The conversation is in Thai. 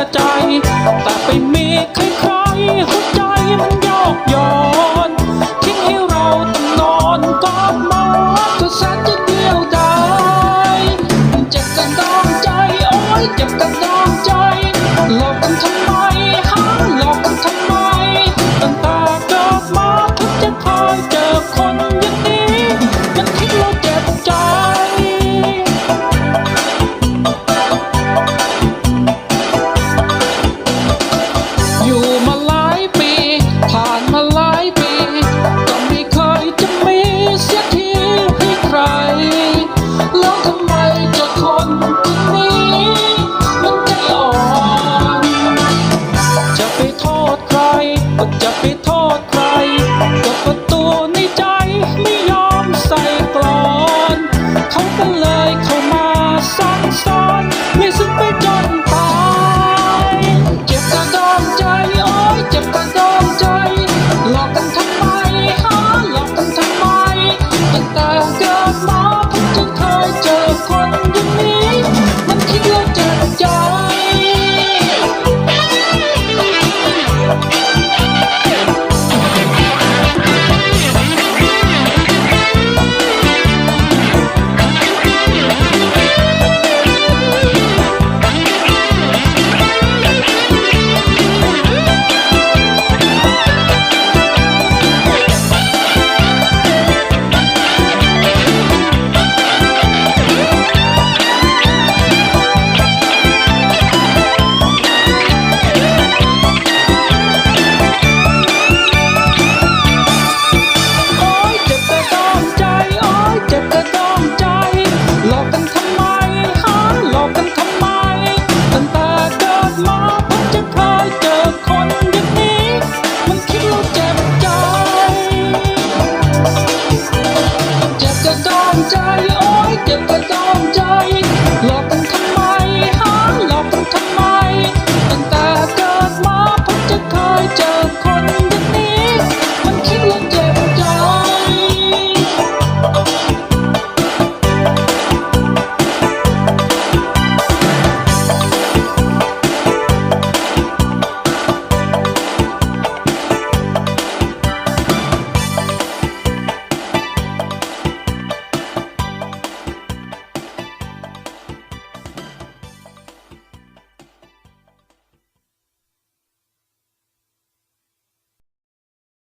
อใจ แต่ไปมีใครใครๆหัวใจมันยอกย้อนทิ้งให้เราต้องนอนกอดหมอนก็แสนจะเดียวดายเจ็บกันดองใจโอ้ยเจ็บ